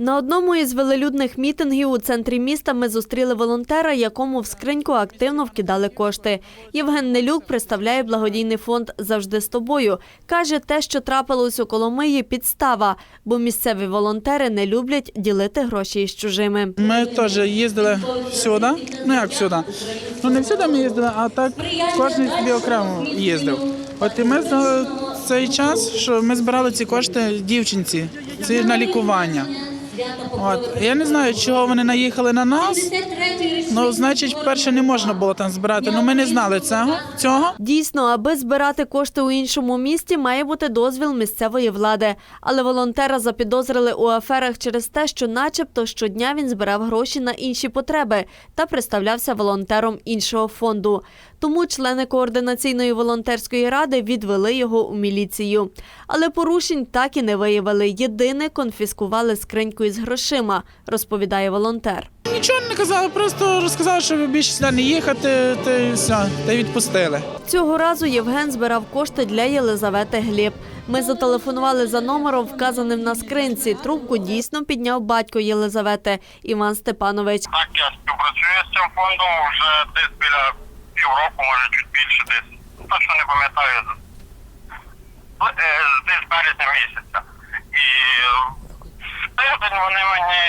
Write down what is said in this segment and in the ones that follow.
На одному із велелюдних мітингів у центрі міста ми зустріли волонтера, якому в скриньку активно вкидали кошти. Євген Нелюк представляє благодійний фонд Завжди з тобою. Каже, те, що трапилось у Коломиї, підстава, бо місцеві волонтери не люблять ділити гроші із чужими. Ми теж їздили всюди. Ну як всюди? Ну не всюди ми їздили, а так кожен собі окремо їздив. От і ми за цей час, що ми збирали ці кошти дівчинці, це на лікування. От я не знаю, чого вони наїхали на нас. Ну, значить, перше не можна було там збирати. Ну ми не знали цього. цього. Дійсно, аби збирати кошти у іншому місті, має бути дозвіл місцевої влади. Але волонтера запідозрили у аферах через те, що, начебто, щодня він збирав гроші на інші потреби та представлявся волонтером іншого фонду. Тому члени координаційної волонтерської ради відвели його у міліцію. Але порушень так і не виявили. Єдине конфіскували скриньку із грошима, розповідає волонтер. Нічого не казали, просто розказали, що більше сюди не їхати, та й все, та й відпустили. Цього разу Євген збирав кошти для Єлизавети Гліб. Ми зателефонували за номером, вказаним на скринці. Трубку дійсно підняв батько Єлизавети Іван Степанович. Так, я співпрацюю з цим фондом вже десь біля півроку, може чуть більше десь. Ну, Точно не пам'ятаю. Е, Десь березня місяця. І в тиждень вони мені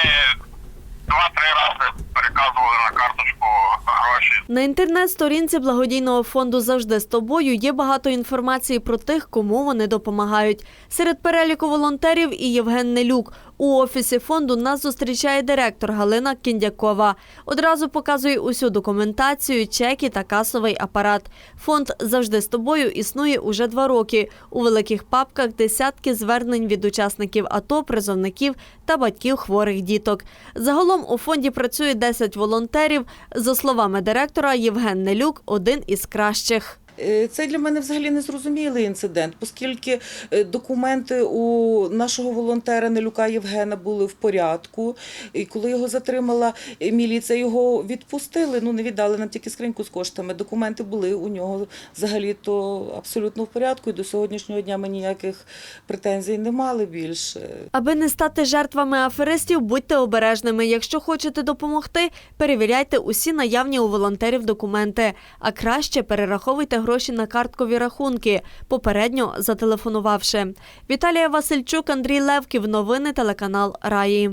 два-три рази переказували на карточку гроші. На інтернет-сторінці благодійного фонду завжди з тобою є багато інформації про тих, кому вони допомагають. Серед переліку волонтерів і Євген Нелюк. У офісі фонду нас зустрічає директор Галина Кіндякова. Одразу показує усю документацію, чеки та касовий апарат. Фонд завжди з тобою існує уже два роки. У великих папках десятки звернень від учасників АТО, призовників та батьків хворих діток. Загалом у фонді працює 10 волонтерів. За словами директора, Євген Нелюк один із кращих. Е, Це для мене взагалі незрозумілий інцидент, оскільки е, документи у нашого волонтера Нелюка Євгена були в порядку. І коли його затримала міліція, його відпустили. Ну не віддали нам тільки скриньку з коштами. Документи були у нього взагалі то абсолютно в порядку. І до сьогоднішнього дня ми ніяких претензій не мали більше. Аби не стати жертвами аферистів, будьте обережними. Якщо хочете допомогти, перевіряйте усі наявні у волонтерів документи. А краще перераховуйте гроші на карткові рахунки, попередньо зателефонувавши. Віталія Васильчук, Андрій Левків. Новини телеканал Раї.